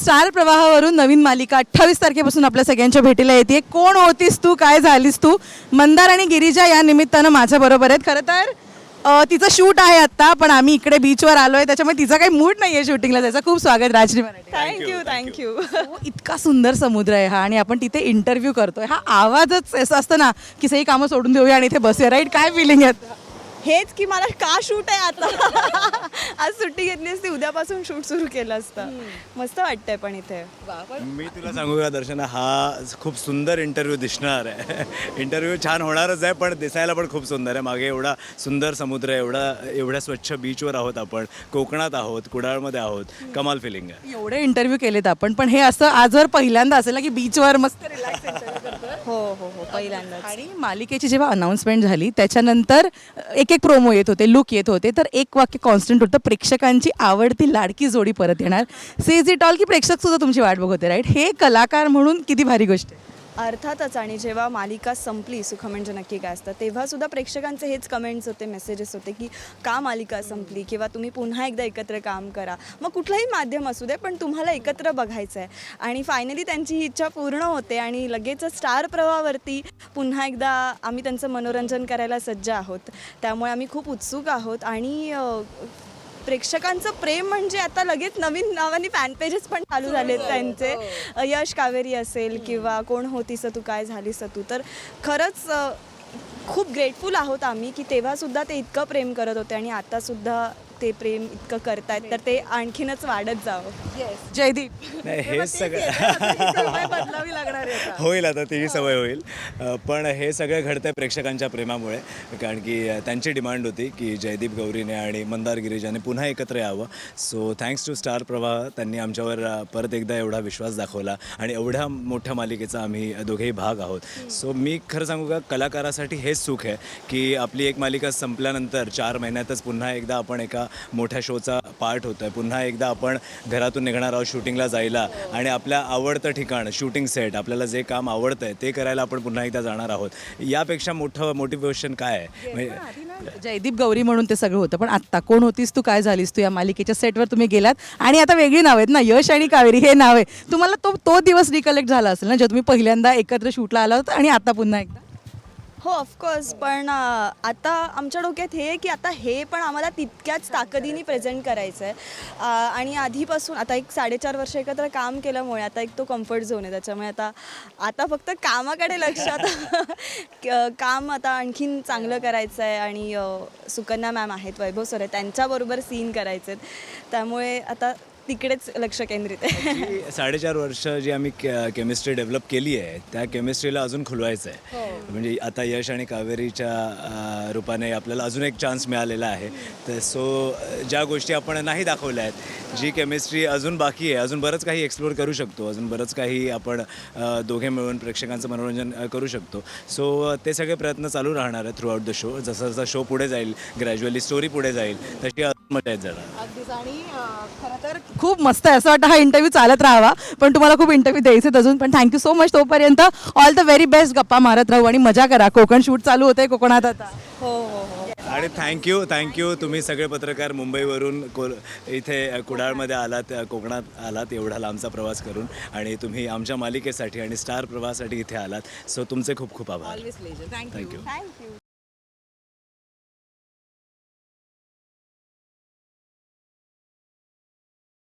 Star प्रवाहावरून नवीन मालिका अठ्ठावीस तारखेपासून आपल्या सगळ्यांच्या भेटीला येते कोण होतीस तू? काय झालीस तू? मंदार आणि गिरिजा या निमित्तानं माझ्या बरोबर आहेत. खरं तर अ, तिचं शूट आहे आत्ता पण आम्ही इकडे बीचवर आलोय. त्याच्यामुळे तिचा काही मूड नाही आहे शूटिंगला त्याचं खूप स्वागत राजनी मराठे थँक्यू थँक्यू हो, इतका सुंदर समुद्र आहे हा. आणि आपण तिथे इंटरव्ह्यू करतोय. हा आवाजच असं असतं ना की सगळी कामं सोडून देऊया आणि इथे बसूया राईट काय फिलिंग आहे हेच की मला का शूट आहे आता? आज सुट्टी घेतली असती उद्यापासून शूट सुरू केलं असतं. मस्त वाटतंय पण इथे. मी तुला सांगू का दर्शना हा खूप सुंदर इंटरव्ह्यू दिसणार आहे. इंटरव्ह्यू छान होणारच आहे पण दिसायला पण खूप सुंदर आहे. मागे एवढा सुंदर समुद्र आहे एवढा एवढ्या स्वच्छ बीचवर आहोत आपण. कोकणात आहोत कुडाळमध्ये आहोत. कमाल फिलिंग आहे. एवढे इंटरव्ह्यू केलेत आपण पण हे असं आजवर पहिल्यांदा असेल ना की बीचवर मस्त रिलॅक्स हो हो हो पहिल्यांदाच. आणि मालिकेची जेव्हा अनाऊन्समेंट झाली त्याच्यानंतर एक एक प्रोमो येत होते लुक येत होते. तर एक वाक्य कॉन्स्टंट होतं प्रेक्षकांची आवडती लाडकी जोडी परत येणार. सेज इट ऑल की प्रेक्षक सुद्धा तुमची वाट बघत होते राईट हे कलाकार म्हणून किती भारी गोष्ट आहे. अर्थातच आणि जेव्हा मालिका संपली सुख म्हणजे नक्की काय असतं तेव्हासुद्धा प्रेक्षकांचे हेच कमेंट्स होते मेसेजेस होते की का मालिका संपली? किंवा तुम्ही पुन्हा एकदा एकत्र काम करा. मग कुठलंही माध्यम असू दे पण तुम्हाला एकत्र बघायचं आहे आणि फायनली त्यांची ही इच्छा पूर्ण होते आणि लगेच स्टार प्रवाहावरती पुन्हा एकदा आम्ही त्यांचं मनोरंजन करायला सज्ज आहोत. त्यामुळे आम्ही खूप उत्सुक आहोत आणि प्रेक्षकांचं प्रेम म्हणजे आता लगेच नवीन नावाने फॅन पेजेस पण चालू झालेत त्यांचे. अ, यश कावेरी असेल किंवा कोण होतीस तू काय झालीस तू तर खरंच खूप ग्रेटफुल आहोत आम्ही की तेव्हासुद्धा ते इतकं प्रेम करत होते आणि आतासुद्धा ते प्रेम इतकं करतायत तर ते आणखीनच वाढत जावं. जयदीप. नाही हे सगळं बदलावी लागणार आहे आता. होईल आता ती सवय होईल. अ, पण हे सगळं घडतंय प्रेक्षकांच्या प्रेमामुळे कारण की अ, त्यांची डिमांड होती की जयदीप गौरीने आणि मंदार गिरिजाने पुन्हा एकत्र यावं. सो थँक्स टू स्टार प्रवाह त्यांनी आमच्यावर अ, परत एकदा एवढा विश्वास दाखवला आणि एवढ्या मोठ्या मालिकेचा आम्ही दोघेही भाग आहोत. सो मी खरं सांगू का कलाकारासाठी हेच सुख आहे की आपली एक मालिका संपल्यानंतर चार महिन्यातच पुन्हा एकदा आपण एका मोठ्या शोचा पार्ट होतो आहे पुन्हा एकदा आपण घरातून निघणार आहोत शूटिंगला जायला. आणि आपल्या आवडतं ठिकाण शूटिंग सेट आपल्याला जे काम आवडतं आहे ते करायला आपण पुन्हा एकदा जाणार आहोत. यापेक्षा मोठं मोटिवेशन काय आहे? म्हणजे जयदीप गौरी म्हणून ते सगळं होतं. पण आत्ता कोण होतीस? तू काय झालीस? तू या मालिकेच्या सेटवर तुम्ही गेलात. आणि आता वेगळी नाव आहेत ना यश आणि कावेरी हे नाव आहे. तुम्हाला तो तो दिवस रिकलेक्ट झाला असेल ना जेव्हा तुम्ही पहिल्यांदा एकत्र शूटला आला होता आणि आता पुन्हा एकदा? हो ऑफकोर्स पण अ, आता आमच्या डोक्यात हे आहे की आता हे पण आम्हाला तितक्याच ताकदीने प्रेझेंट करायचं आहे अ, आणि आधीपासून आता एक साडेचार वर्ष एकत्र काम केल्यामुळे आता एक तो कम्फर्ट झोन आहे. त्याच्यामुळे आता आता फक्त कामाकडे लक्ष आता क- काम आता आणखीन चांगलं करायचं आहे आणि अ, सुकन्या मॅम आहेत वैभव सर आहेत त्यांच्याबरोबर सीन करायचे आहेत त्यामुळे आता तिकडेच लक्ष केंद्रित. आहे जी साडेचार वर्ष जी आम्ही केमिस्ट्री डेव्हलप केली आहे त्या केमिस्ट्रीला अजून खुलवायचं आहे म्हणजे आता यश आणि कावेरीच्या अ, रूपाने आपल्याला अजून एक चान्स मिळालेला आहे. तर सो ज्या गोष्टी आपण नाही दाखवल्या आहेत जी केमिस्ट्री अजून बाकी आहे अजून बरंच काही एक्सप्लोर करू शकतो. अजून बरंच काही आपण अ, दोघे मिळून प्रेक्षकांचं मनोरंजन अ, करू शकतो. सो ते सगळे प्रयत्न चालू राहणार आहेत थ्रू आउट द शो जसं जसं शो पुढे जाईल ग्रॅज्युअली स्टोरी पुढे जाईल तशी अजून मजा येत जाणार अगदीच. आणि खरं तर खूप मस्त आहे. असं वाटतं हा इंटरव्ह्यू चालत राहावा. पण तुम्हाला खूप इंटरव्ह्यू द्यायचे अजून. पण थँक्यू सो मच तोपर्यंत. ऑल द व्हेरी बेस्ट गप्पा मारत राहू आणि मजा करा. कोकण शूट चालू होतंय कोकणात आता. हो हो हो. आणि थँक्यू थँक्यू तुम्ही सगळे पत्रकार मुंबईवरून को इथे कुडाळमध्ये आलात कोकणात आलात एवढा लांबचा प्रवास करून. आणि तुम्ही आमच्या मालिकेसाठी आणि स्टार प्रवाहासाठी इथे आलात. सो तुमचे खूप खूप आभार. Thank you thank you